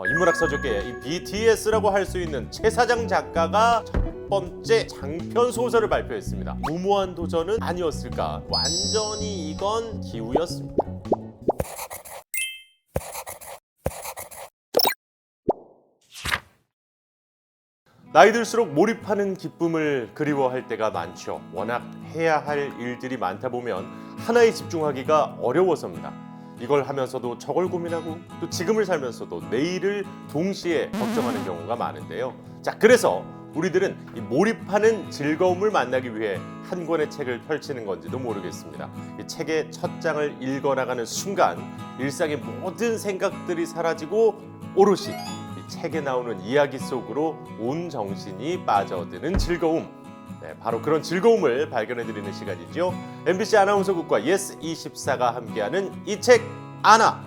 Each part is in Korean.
어, 인문학 서적계의 이 BTS라고 할 수 있는 최 사장 작가가 첫 번째 장편 소설을 발표했습니다. 무모한 도전은 아니었을까? 완전히 이건 기우였습니다. 나이 들수록 몰입하는 기쁨을 그리워할 때가 많죠. 워낙 해야 할 일들이 많다 보면 하나에 집중하기가 어려워서입니다. 이걸 하면서도 저걸 고민하고 또 지금을 살면서도 내일을 동시에 걱정하는 경우가 많은데요. 자, 그래서 우리들은 이 몰입하는 즐거움을 만나기 위해 한 권의 책을 펼치는 건지도 모르겠습니다. 이 책의 첫 장을 읽어나가는 순간 일상의 모든 생각들이 사라지고 오롯이 이 책에 나오는 이야기 속으로 온 정신이 빠져드는 즐거움. 네, 바로 그런 즐거움을 발견해 드리는 시간이죠. MBC 아나운서국과 예스24가 함께하는 이 책 아나.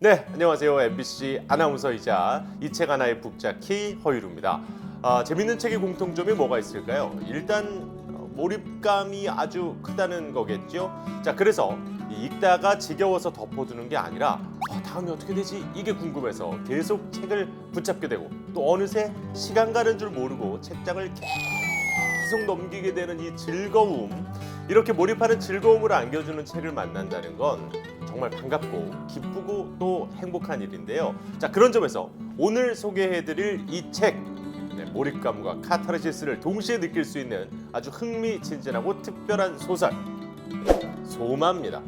네, 안녕하세요. MBC 아나운서이자 이 책 하나의 북자키 허유루입니다. 아, 재밌는 책의 공통점이 뭐가 있을까요? 일단 어, 몰입감이 아주 크다는 거겠죠. 자, 그래서 이 읽다가 지겨워서 덮어두는 게 아니라 아, 다음이 어떻게 되지? 이게 궁금해서 계속 책을 붙잡게 되고 또 어느새 시간 가는 줄 모르고 책장을 계속 넘기게 되는 이 즐거움 이렇게 몰입하는 즐거움을 안겨주는 책을 만난다는 건 정말 반갑고 기쁘고 또 행복한 일인데요. 자 그런 점에서 오늘 소개해드릴 이책 네, 몰입감과 카타르시스를 동시에 느낄 수 있는 아주 흥미진진하고 특별한 소설 소마입니다.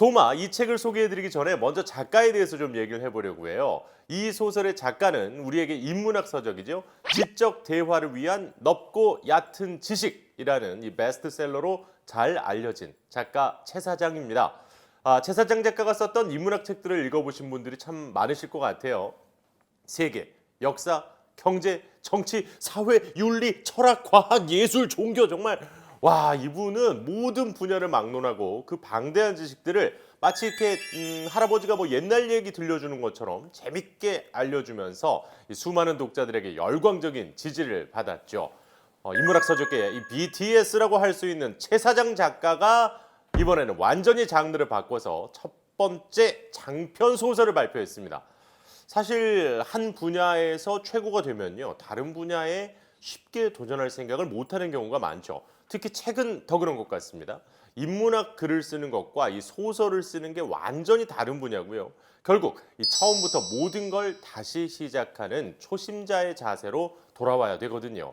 소마 이 책을 소개해드리기 전에 먼저 작가에 대해서 좀 얘기를 해보려고 해요. 이 소설의 작가는 우리에게 인문학 서적이죠. 지적 대화를 위한 넓고 얕은 지식이라는 이 베스트셀러로 잘 알려진 작가 최 사장입니다. 아, 최 사장 작가가 썼던 인문학 책들을 읽어보신 분들이 참 많으실 것 같아요. 세계, 역사, 경제, 정치, 사회, 윤리, 철학, 과학, 예술, 종교 정말 와 이분은 모든 분야를 막론하고 그 방대한 지식들을 마치 이렇게 음, 할아버지가 뭐 옛날 얘기 들려주는 것처럼 재밌게 알려주면서 이 수많은 독자들에게 열광적인 지지를 받았죠. 어, 인문학 서적계의 이 BTS라고 할 수 있는 최 사장 작가가 이번에는 완전히 장르를 바꿔서 첫 번째 장편 소설을 발표했습니다. 사실 한 분야에서 최고가 되면요 다른 분야에 쉽게 도전할 생각을 못하는 경우가 많죠. 특히 책은 더 그런 것 같습니다. 인문학 글을 쓰는 것과 이 소설을 쓰는 게 완전히 다른 분야고요. 결국 이 처음부터 모든 걸 다시 시작하는 초심자의 자세로 돌아와야 되거든요.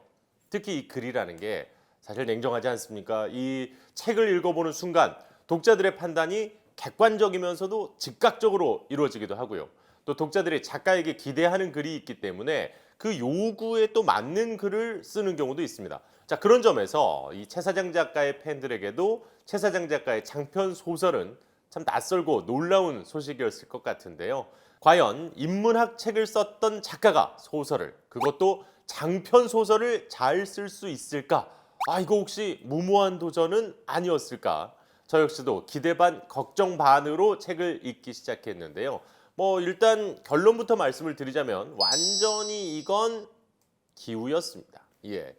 특히 이 글이라는 게 사실 냉정하지 않습니까? 이 책을 읽어보는 순간 독자들의 판단이 객관적이면서도 즉각적으로 이루어지기도 하고요. 또 독자들이 작가에게 기대하는 글이 있기 때문에 그 요구에 또 맞는 글을 쓰는 경우도 있습니다. 자 그런 점에서 이 최 사장 작가의 팬들에게도 최 사장 작가의 장편 소설은 참 낯설고 놀라운 소식이었을 것 같은데요. 과연 인문학 책을 썼던 작가가 소설을 그것도 장편 소설을 잘 쓸 수 있을까? 아 이거 혹시 무모한 도전은 아니었을까? 저 역시도 기대 반 걱정 반으로 책을 읽기 시작했는데요. 뭐 일단 결론부터 말씀을 드리자면 완전히 이건 기우였습니다. 예.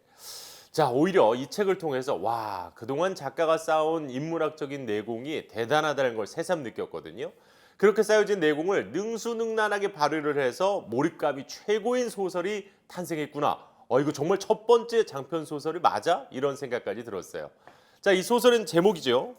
자, 오히려 이 책을 통해서 와, 그동안 작가가 쌓아온 인문학적인 내공이 대단하다는 걸 새삼 느꼈거든요. 그렇게 쌓여진 내공을 능수능란하게 발휘를 해서 몰입감이 최고인 소설이 탄생했구나. 어, 이거 정말 첫 번째 장편 소설이 맞아? 이런 생각까지 들었어요. 자, 이 소설은 제목이죠.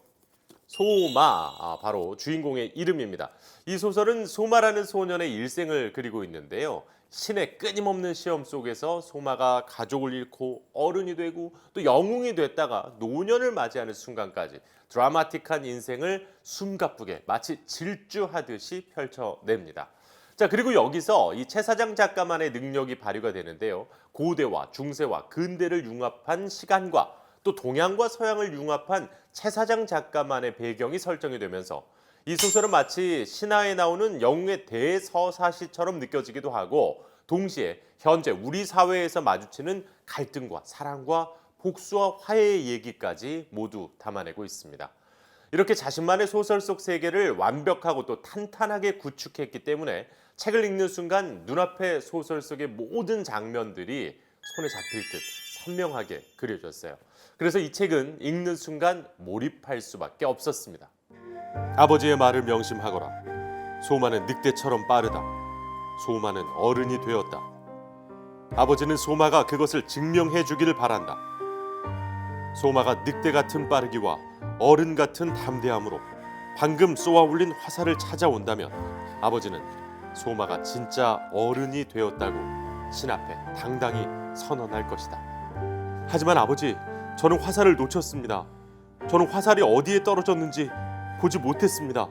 소마 아, 바로 주인공의 이름입니다. 이 소설은 소마라는 소년의 일생을 그리고 있는데요. 신의 끊임없는 시험 속에서 소마가 가족을 잃고 어른이 되고 또 영웅이 됐다가 노년을 맞이하는 순간까지 드라마틱한 인생을 숨가쁘게 마치 질주하듯이 펼쳐냅니다. 자 그리고 여기서 이 최 사장 작가만의 능력이 발휘가 되는데요. 고대와 중세와 근대를 융합한 시간과 또 동양과 서양을 융합한 최 사장 작가만의 배경이 설정이 되면서 이 소설은 마치 신화에 나오는 영웅의 대서사시처럼 느껴지기도 하고 동시에 현재 우리 사회에서 마주치는 갈등과 사랑과 복수와 화해의 얘기까지 모두 담아내고 있습니다. 이렇게 자신만의 소설 속 세계를 완벽하고 또 탄탄하게 구축했기 때문에 책을 읽는 순간 눈앞의 소설 속의 모든 장면들이 손에 잡힐 듯 선명하게 그려졌어요. 그래서 이 책은 읽는 순간 몰입할 수밖에 없었습니다. 아버지의 말을 명심하거라. 소마는 늑대처럼 빠르다. 소마는 어른이 되었다. 아버지는 소마가 그것을 증명해 주기를 바란다. 소마가 늑대 같은 빠르기와 어른 같은 담대함으로 방금 쏘아 올린 화살을 찾아온다면 아버지는 소마가 진짜 어른이 되었다고 신 앞에 당당히 선언할 것이다. 하지만 아버지, 저는 화살을 놓쳤습니다. 저는 화살이 어디에 떨어졌는지 보지 못했습니다.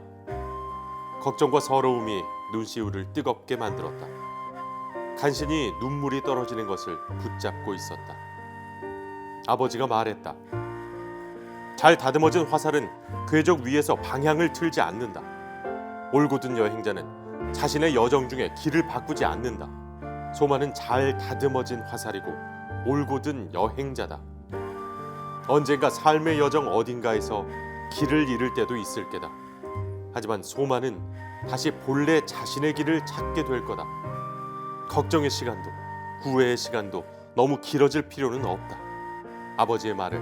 걱정과 서러움이 눈시울을 뜨겁게 만들었다. 간신히 눈물이 떨어지는 것을 붙잡고 있었다. 아버지가 말했다. 잘 다듬어진 화살은 궤적 위에서 방향을 틀지 않는다. 올곧은 여행자는 자신의 여정 중에 길을 바꾸지 않는다. 소마는 잘 다듬어진 화살이고 올곧은 여행자다. 언젠가 삶의 여정 어딘가에서 길을 잃을 때도 있을 게다. 하지만 소마는 다시 본래 자신의 길을 찾게 될 거다. 걱정의 시간도 후회의 시간도 너무 길어질 필요는 없다. 아버지의 말을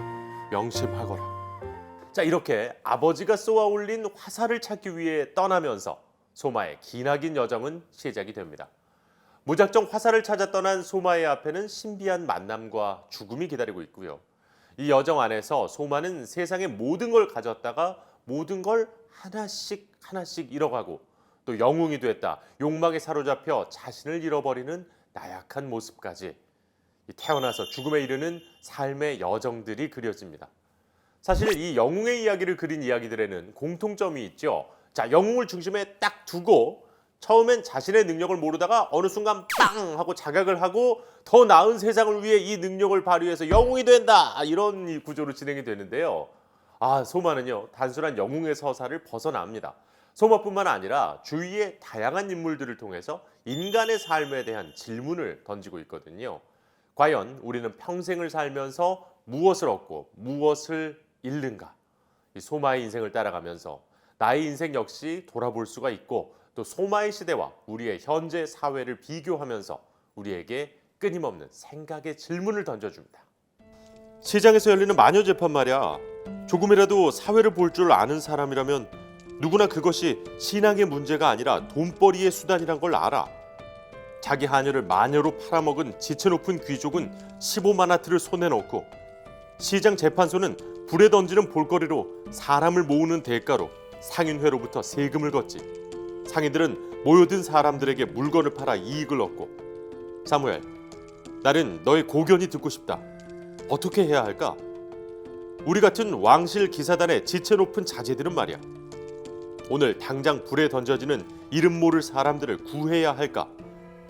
명심하거라. 자 이렇게 아버지가 쏘아 올린 화살을 찾기 위해 떠나면서 소마의 기나긴 여정은 시작이 됩니다. 무작정 화살을 찾아 떠난 소마의 앞에는 신비한 만남과 죽음이 기다리고 있고요. 이 여정 안에서 소마는 세상의 모든 걸 가졌다가 모든 걸 하나씩 하나씩 잃어가고 또 영웅이 됐다. 욕망에 사로잡혀 자신을 잃어버리는 나약한 모습까지 이 태어나서 죽음에 이르는 삶의 여정들이 그려집니다. 사실 이 영웅의 이야기를 그린 이야기들에는 공통점이 있죠. 자, 영웅을 중심에 딱 두고 처음엔 자신의 능력을 모르다가 어느 순간 빵 하고 자각을 하고 더 나은 세상을 위해 이 능력을 발휘해서 영웅이 된다 이런 이 구조로 진행이 되는데요. 아 소마는요 단순한 영웅의 서사를 벗어납니다. 소마뿐만 아니라 주위의 다양한 인물들을 통해서 인간의 삶에 대한 질문을 던지고 있거든요. 과연 우리는 평생을 살면서 무엇을 얻고 무엇을 잃는가? 이 소마의 인생을 따라가면서 나의 인생 역시 돌아볼 수가 있고 또 소마의 시대와 우리의 현재 사회를 비교하면서 우리에게 끊임없는 생각의 질문을 던져줍니다. 시장에서 열리는 마녀 재판 말이야. 조금이라도 사회를 볼 줄 아는 사람이라면 누구나 그것이 신앙의 문제가 아니라 돈벌이의 수단이란 걸 알아. 자기 하녀를 마녀로 팔아먹은 지체 높은 귀족은 15마나트를 손에 넣고 시장 재판소는 불에 던지는 볼거리로 사람을 모으는 대가로 상인회로부터 세금을 걷지. 상인들은 모여든 사람들에게 물건을 팔아 이익을 얻고. 사무엘, 나는 너의 고견이 듣고 싶다. 어떻게 해야 할까? 우리 같은 왕실 기사단의 지체 높은 자제들은 말이야. 오늘 당장 불에 던져지는 이름 모를 사람들을 구해야 할까?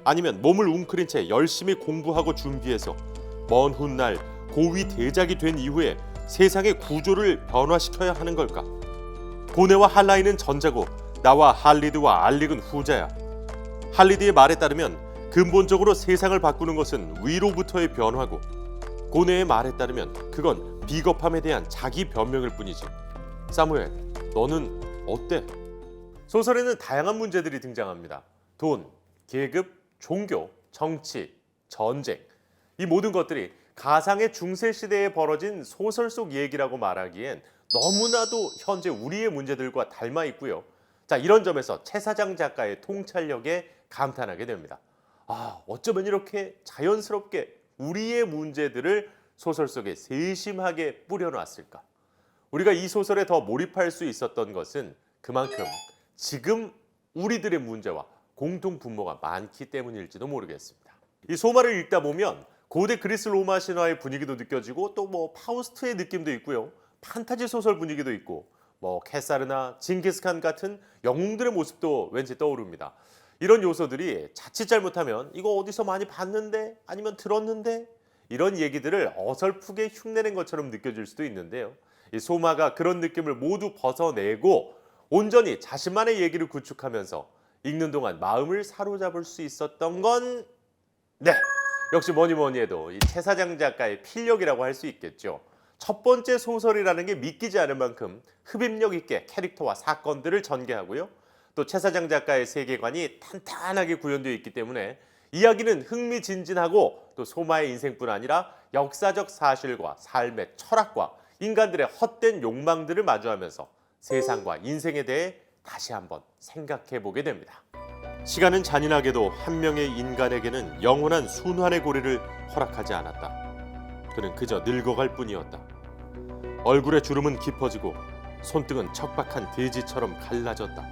아니면 몸을 웅크린 채 열심히 공부하고 준비해서 먼 훗날 고위 대작이 된 이후에 세상의 구조를 변화시켜야 하는 걸까? 고네와 할라이는 전자고 나와 할리드와 알릭은 후자야. 할리드의 말에 따르면 근본적으로 세상을 바꾸는 것은 위로부터의 변화고 고네의 말에 따르면 그건 비겁함에 대한 자기 변명일 뿐이지. 사무엘, 너는 어때? 소설에는 다양한 문제들이 등장합니다. 돈, 계급, 종교, 정치, 전쟁. 이 모든 것들이 가상의 중세 시대에 벌어진 소설 속 얘기라고 말하기엔 너무나도 현재 우리의 문제들과 닮아 있고요. 자, 이런 점에서 최 사장 작가의 통찰력에 감탄하게 됩니다. 아, 어쩌면 이렇게 자연스럽게 우리의 문제들을 소설 속에 세심하게 뿌려놨을까? 우리가 이 소설에 더 몰입할 수 있었던 것은 그만큼 지금 우리들의 문제와 공통 분모가 많기 때문일지도 모르겠습니다. 이 소마를 읽다 보면 고대 그리스 로마 신화의 분위기도 느껴지고 또 뭐 파우스트의 느낌도 있고요. 판타지 소설 분위기도 있고 뭐 캐사르나 징기스칸 같은 영웅들의 모습도 왠지 떠오릅니다. 이런 요소들이 자칫 잘못하면 이거 어디서 많이 봤는데 아니면 들었는데 이런 얘기들을 어설프게 흉내낸 것처럼 느껴질 수도 있는데요. 이 소마가 그런 느낌을 모두 벗어내고 온전히 자신만의 얘기를 구축하면서 읽는 동안 마음을 사로잡을 수 있었던 건 네. 역시 뭐니 뭐니 해도 이 최사장 작가의 필력이라고 할 수 있겠죠. 첫 번째 소설이라는 게 믿기지 않을 만큼 흡입력 있게 캐릭터와 사건들을 전개하고요. 또 최사장 작가의 세계관이 탄탄하게 구현되어 있기 때문에 이야기는 흥미진진하고 또 소마의 인생뿐 아니라 역사적 사실과 삶의 철학과 인간들의 헛된 욕망들을 마주하면서 세상과 인생에 대해 다시 한번 생각해 보게 됩니다. 시간은 잔인하게도 한 명의 인간에게는 영원한 순환의 고리를 허락하지 않았다. 그는 그저 늙어갈 뿐이었다. 얼굴의 주름은 깊어지고 손등은 척박한 돼지처럼 갈라졌다.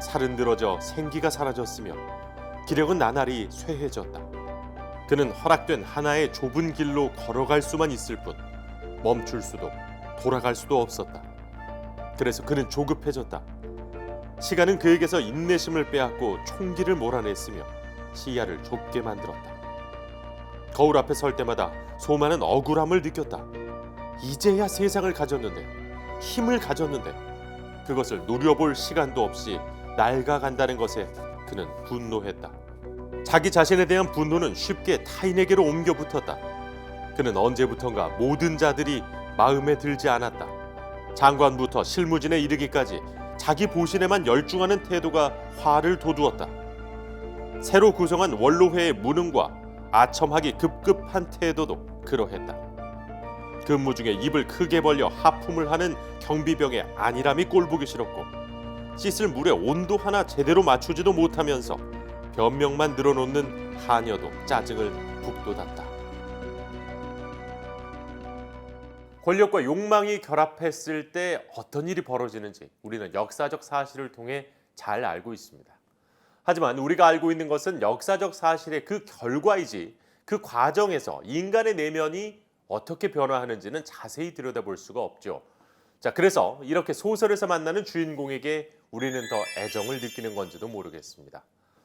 살은 늘어져 생기가 사라졌으며 기력은 나날이 쇠해졌다. 그는 허락된 하나의 좁은 길로 걸어갈 수만 있을 뿐 멈출 수도 돌아갈 수도 없었다. 그래서 그는 조급해졌다. 시간은 그에게서 인내심을 빼앗고 총기를 몰아냈으며 시야를 좁게 만들었다. 거울 앞에 설 때마다 소마는 억울함을 느꼈다. 이제야 세상을 가졌는데 힘을 가졌는데 그것을 누려볼 시간도 없이 낡아간다는 것에 그는 분노했다. 자기 자신에 대한 분노는 쉽게 타인에게로 옮겨 붙었다. 그는 언제부턴가 모든 자들이 마음에 들지 않았다. 장관부터 실무진에 이르기까지 자기 보신에만 열중하는 태도가 화를 돋우었다. 새로 구성한 원로회의 무능과 아첨하기 급급한 태도도 그러했다. 근무 중에 입을 크게 벌려 하품을 하는 경비병의 안일함이 꼴보기 싫었고 씻을 물의 온도 하나 제대로 맞추지도 못하면서 변명만 늘어놓는 하녀도 짜증을 북돋았다. 권력과 욕망이 결합했을 때 어떤 일이 벌어지는지 우리는 역사적 사실을 통해 잘 알고 있습니다. 하지만 우리가 알고 있는 것은 역사적 사실의 그 결과이지 그 과정에서 인간의 내면이 어떻게 변화하는지는 자세히 들여다볼 수가 없죠. 자, 그래서 이렇게 소설에서 만나는 주인공에게 우리는 더 애정을 느끼는 건지도 모르겠습니다.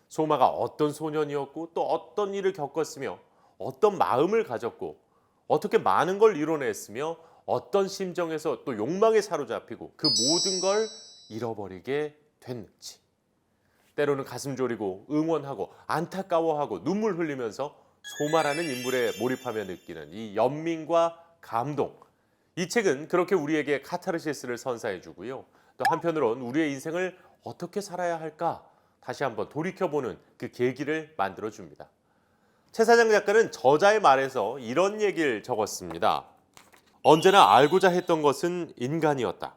소마가 어떤 소년이었고 또 어떤 일을 겪었으며 어떤 마음을 가졌고 어떻게 많은 걸 이뤄냈으며 어떤 심정에서 또 욕망에 사로잡히고 그 모든 걸 잃어버리게 됐는지 때로는 가슴 졸이고 응원하고 안타까워하고 눈물 흘리면서 소마라는 인물에 몰입하며 느끼는 이 연민과 감동 이 책은 그렇게 우리에게 카타르시스를 선사해 주고요 또 한편으론 우리의 인생을 어떻게 살아야 할까 다시 한번 돌이켜보는 그 계기를 만들어 줍니다. 최 사장 작가는 저자의 말에서 이런 얘기를 적었습니다. 언제나 알고자 했던 것은 인간이었다.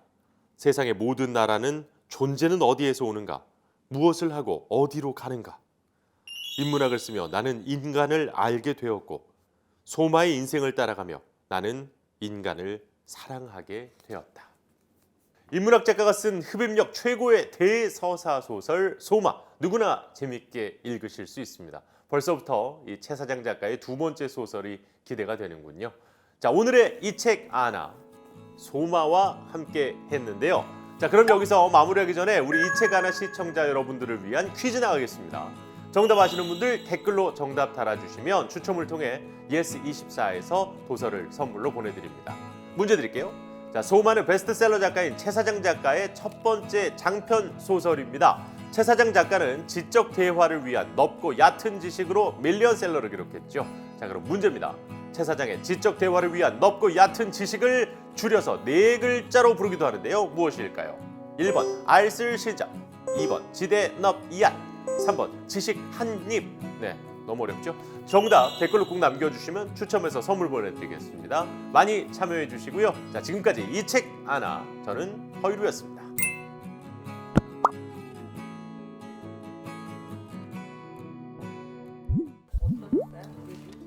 세상의 모든 나라는 존재는 어디에서 오는가? 무엇을 하고 어디로 가는가? 인문학을 쓰며 나는 인간을 알게 되었고 소마의 인생을 따라가며 나는 인간을 사랑하게 되었다. 인문학 작가가 쓴 흡입력 최고의 대서사 소설 소마 누구나 재밌게 읽으실 수 있습니다. 벌써부터 이 최 사장 작가의 두 번째 소설이 기대가 되는군요. 자 오늘의 이 책 아나 소마와 함께 했는데요. 자 그럼 여기서 마무리하기 전에 우리 이 책 아나 시청자 여러분들을 위한 퀴즈 나가겠습니다. 정답 아시는 분들 댓글로 정답 달아주시면 추첨을 통해 예스24에서 도서를 선물로 보내드립니다. 문제 드릴게요. 자, 소마는 베스트셀러 작가인 최 사장 작가의 첫 번째 장편 소설입니다. 최 사장 작가는 지적 대화를 위한 넓고 얕은 지식으로 밀리언셀러를 기록했죠. 자, 그럼 문제입니다. 최 사장의 지적 대화를 위한 넓고 얕은 지식을 줄여서 네 글자로 부르기도 하는데요. 무엇일까요? 1번 알쓸 시작, 2번 지대 넙 이안, 3번 지식 한입. 네, 너무 어렵죠? 정답 댓글로 꼭 남겨주시면 추첨해서 선물 보내드리겠습니다. 많이 참여해 주시고요. 자, 지금까지 이 책 하나 저는 허유루였습니다.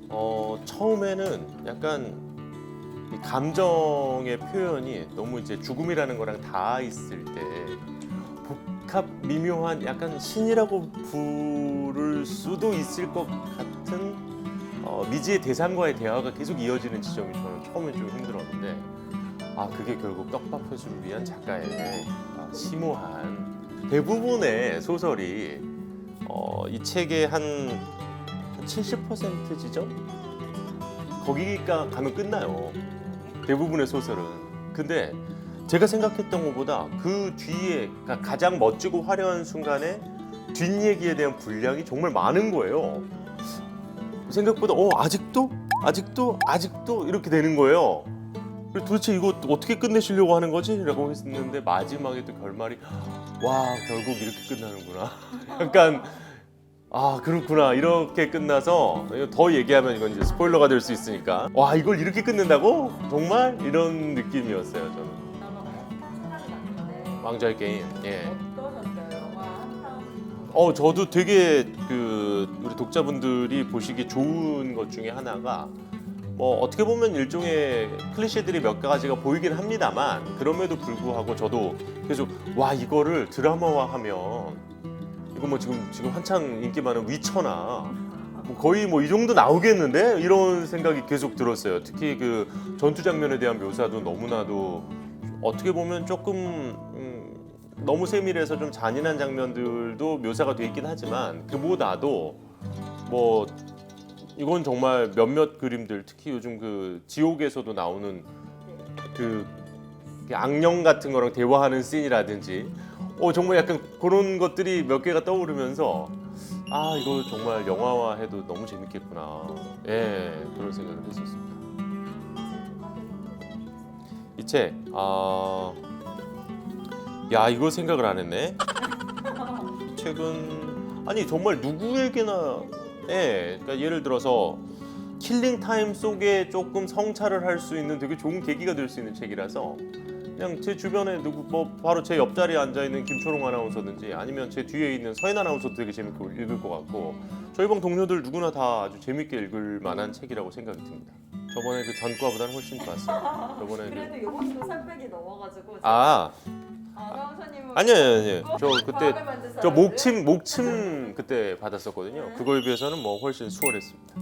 어 처음에는 약간 이 감정의 표현이 너무 이제 죽음이라는 거랑 닿아 있을 때 복합 미묘한 약간 신이라고 부를 수도 있을 것 같은 어, 미지의 대상과의 대화가 계속 이어지는 지점이 저는 처음에 좀 힘들었는데 아 그게 결국 떡밥표수를 위한 작가의 아, 심오한 대부분의 소설이 어, 이 책의 한, 한70% 지점 거기가 가면 끝나요. 대부분의 소설은. 근데 제가 생각했던 것보다 그 뒤에 그러니까 가장 멋지고 화려한 순간에 뒷얘기에 대한 분량이 정말 많은 거예요. 생각보다 어 아직도 아직도 아직도 이렇게 되는 거예요. 도대체 이거 어떻게 끝내시려고 하는 거지? 라고 했는데 마지막에 또 결말이 와 결국 이렇게 끝나는구나. 약간 아 그렇구나 이렇게 끝나서 더 얘기하면 이건 이제 스포일러가 될 수 있으니까 와 이걸 이렇게 끝낸다고 정말 이런 느낌이었어요 저는 왕좌의 게임 예. 어떠셨어요? 영화 한편 어 저도 되게 그 우리 독자분들이 보시기 좋은 것 중에 하나가 뭐 어떻게 보면 일종의 클리셰들이 몇 가지가 보이긴 합니다만 그럼에도 불구하고 저도 계속 와 이거를 드라마화하면 이거 뭐 지금 지금 한창 인기 많은 위쳐나 뭐 거의 뭐 이 정도 나오겠는데 이런 생각이 계속 들었어요. 특히 그 전투 장면에 대한 묘사도 너무나도 어떻게 보면 조금 음, 너무 세밀해서 좀 잔인한 장면들도 묘사가 돼 있긴 하지만 그보다도 뭐 이건 정말 몇몇 그림들 특히 요즘 그 지옥에서도 나오는 그 악령 같은 거랑 대화하는 씬이라든지 어 정말 약간 그런 것들이 몇 개가 떠오르면서 아 이거 정말 영화화해도 너무 재밌겠구나 예 그런 생각을 했었습니다 이 책 아. 야 이거 생각을 안 했네 책은 아니 정말 누구에게나 예 그러니까 예를 들어서 킬링 타임 속에 조금 성찰을 할 수 있는 되게 좋은 계기가 될 수 있는 책이라서 그냥 제 주변에 누구 뭐 바로 제 옆자리에 앉아 있는 김초롱 아나운서든지 아니면 제 뒤에 있는 서인 아나운서도 되게 재밌게 읽을 것 같고 저희 방 동료들 누구나 다 아주 재밌게 읽을 만한 책이라고 생각이 듭니다. 저번에 그 전과보다는 훨씬 좋았어요. 저번에 그 그래도 요번도 300이 넘어가지고 아 아나운서님은 아니요 아니요 저 그때 만든 저 사람들? 목침 목침 그때 받았었거든요. 그거에 비해서는 뭐 훨씬 수월했습니다.